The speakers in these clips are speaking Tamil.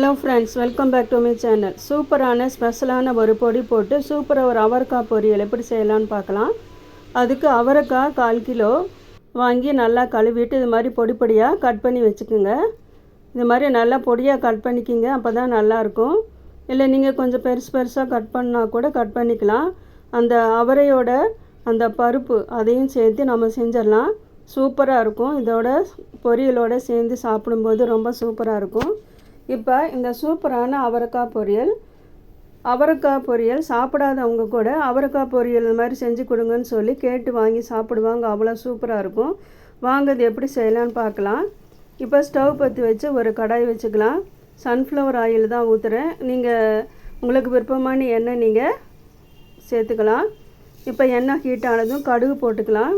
Hello friends welcome back to my channel சூப்பரான ஸ்பெஷலான ஒரு பொடி போட்டு சூப்பராக ஒரு அவரைக்காய் பொரியல் எப்படி செய்யலான்னு பார்க்கலாம். அதுக்கு அவரைக்காய் கால் கிலோ வாங்கி நல்லா கழுவிட்டு இது மாதிரி பொடி பொடியாக கட் பண்ணி வச்சுக்கோங்க. இது மாதிரி நல்லா பொடியாக கட் பண்ணிக்கிங்க அப்போ தான் நல்லாயிருக்கும் இல்லை நீங்கள் கொஞ்சம் பெருசு பெருசாக கட் பண்ணால் கூட கட் பண்ணிக்கலாம். அந்த அவரையோட அந்த பருப்பு அதையும் சேர்த்து நம்ம செஞ்சிடலாம். சூப்பராக இருக்கும். இதோட பொரியலோடு சேர்ந்து சாப்பிடும்போது ரொம்ப சூப்பராக இருக்கும். இப்போ இந்த சூப்பரான அவரைக்காய் பொரியல் அவரைக்காய் பொரியல் சாப்பிடாதவங்க கூட அவரைக்காய் பொரியல் இந்த மாதிரி செஞ்சு கொடுங்கன்னு சொல்லி கேட்டு வாங்கி சாப்பிடுவாங்க. அவ்வளோ சூப்பராக இருக்கும். வாங்க இது எப்படி செய்யலான்னு பார்க்கலாம். இப்போ ஸ்டவ் பற்றி வச்சு ஒரு கடாய் வச்சுக்கலாம். சன்ஃப்ளவர் ஆயில் தான் ஊற்றுறேன் நீங்கள் உங்களுக்கு விருப்பமான எண்ணெய் நீங்கள் சேர்த்துக்கலாம். இப்போ எண்ணெய் ஹீட் ஆனதும் கடுகு போட்டுக்கலாம்.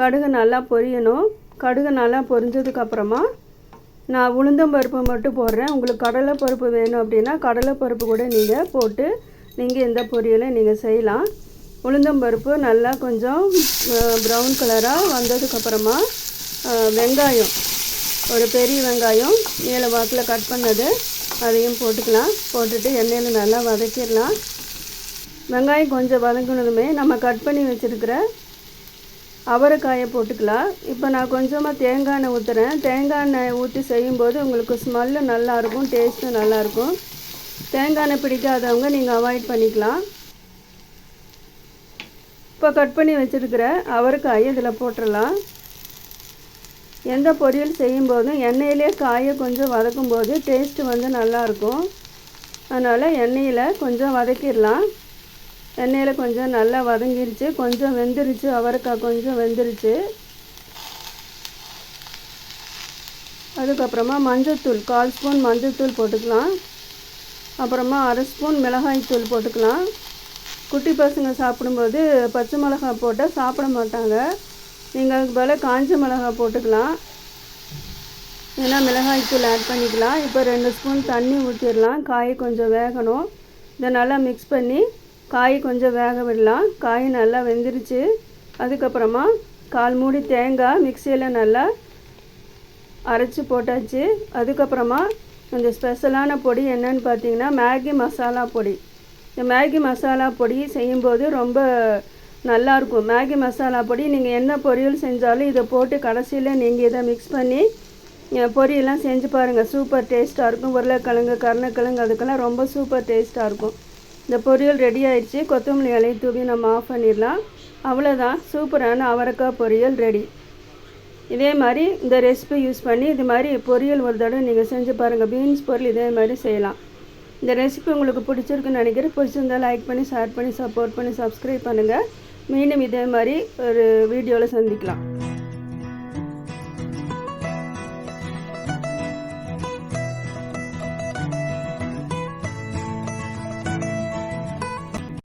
கடுகு நல்லா பொரியணும். கடுகு நல்லா பொரிஞ்சதுக்கப்புறமா நான் உளுந்தம் பருப்பு மட்டும் போடுறேன். உங்களுக்கு கடலை பருப்பு வேணும் அப்படின்னா கடலை பருப்பு கூட நீங்கள் போட்டு நீங்கள் இந்த பொரியலை நீங்கள் செய்யலாம். உளுந்தம் பருப்பு நல்லா கொஞ்சம் ப்ரௌன் கலராக வந்ததுக்கப்புறமா வெங்காயம் ஒரு பெரிய வெங்காயம் நீல வாக்கில் கட் பண்ணது அதையும் போட்டுக்கலாம். போட்டுட்டு எண்ணெயில் நல்லா வதக்கிடலாம். வெங்காயம் கொஞ்சம் வதங்கினதுமே நம்ம கட் பண்ணி வச்சுருக்கிற அவரைக்காயை போட்டுக்கலாம். இப்போ நான் கொஞ்சமாக தேங்காய் எண்ணெய் ஊற்றுறேன் தேங்காய் எண்ணெய் ஊற்றி செய்யும்போது உங்களுக்கு ஸ்மெல்லு நல்லாயிருக்கும் டேஸ்ட்டும் நல்லாயிருக்கும் தேங்காய் எண்ணெய் பிடிக்காதவங்க நீங்கள் அவாய்ட் பண்ணிக்கலாம். இப்போ கட் பண்ணி வச்சுருக்கிற அவரைக்காயை இதில் போட்டுடலாம். எந்த பொரியல் செய்யும்போதும் எண்ணெயிலே காயை கொஞ்சம் வதக்கும்போது டேஸ்ட்டு வந்து நல்லாயிருக்கும் அதனால் எண்ணெயில் கொஞ்சம் வதக்கிடலாம். எண்ணெயில் கொஞ்சம் நல்லா வதங்கிருச்சு. கொஞ்சம் வெந்துருச்சு. அவரைக்காய் கொஞ்சம் வெந்துருச்சு. அதுக்கப்புறமா மஞ்சள்தூள் கால் ஸ்பூன் மஞ்சள்தூள் போட்டுக்கலாம். அப்புறமா அரை ஸ்பூன் மிளகாய்த்தூள் போட்டுக்கலாம். குட்டி பசங்க சாப்பிடும்போது பச்சை மிளகாய் போட்டால் சாப்பிட மாட்டாங்க. நீங்கள் அதுக்கு பதில் காஞ்ச மிளகாய் போட்டுக்கலாம். ஏன்னா மிளகாய்த்தூள் ஆட் பண்ணிக்கலாம். இப்போ ரெண்டு ஸ்பூன் தண்ணி ஊற்றிடலாம் காய் கொஞ்சம் வேகணும். இதை நல்லா மிக்ஸ் பண்ணி காய் கொஞ்சம் வேக விடலாம். காய் நல்லா வெந்துருச்சு. அதுக்கப்புறமா கால் மூடி தேங்காய் மிக்சியில் நல்லா அரைச்சி போட்டாச்சு. அதுக்கப்புறமா இந்த ஸ்பெஷலான பொடி என்னன்னு பார்த்தீங்கன்னா மேகி மசாலா பொடி. இந்த மேகி மசாலா பொடி செய்யும்போது ரொம்ப நல்லாயிருக்கும் மேகி மசாலா பொடி நீங்கள் என்ன பொரியல் செஞ்சாலும் இதை போட்டு கடைசியில் நீங்கள் இதை மிக்ஸ் பண்ணி பொரியெல்லாம் செஞ்சு பாருங்கள் சூப்பர் டேஸ்ட்டாக இருக்கும். உருளைக்கிழங்கு கருணக்கிழங்கு அதுக்கெல்லாம் ரொம்ப சூப்பர் டேஸ்ட்டாக இருக்கும். இந்த பொரியல் ரெடி ஆயிடுச்சு. கொத்தமல்லி இலையை தூவி நம்ம ஆஃப் பண்ணிடலாம். அவ்வளோதான் சூப்பரான அவரைக்காய் பொரியல் ரெடி இதே மாதிரி இந்த ரெசிபி யூஸ் பண்ணி இது மாதிரி பொரியல் ஒரு தடவை நீங்கள் செஞ்சு பாருங்கள் பீன்ஸ் பொரியல் இதே மாதிரி செய்யலாம். இந்த ரெசிபி உங்களுக்கு பிடிச்சிருக்குன்னு நினைக்கிறேன். பிடிச்சிருந்தால் லைக் பண்ணி ஷேர் பண்ணி சப்போர்ட் பண்ணி சப்ஸ்கிரைப் பண்ணுங்கள் மீண்டும் இதே மாதிரி ஒரு வீடியோவில் சந்திக்கலாம்.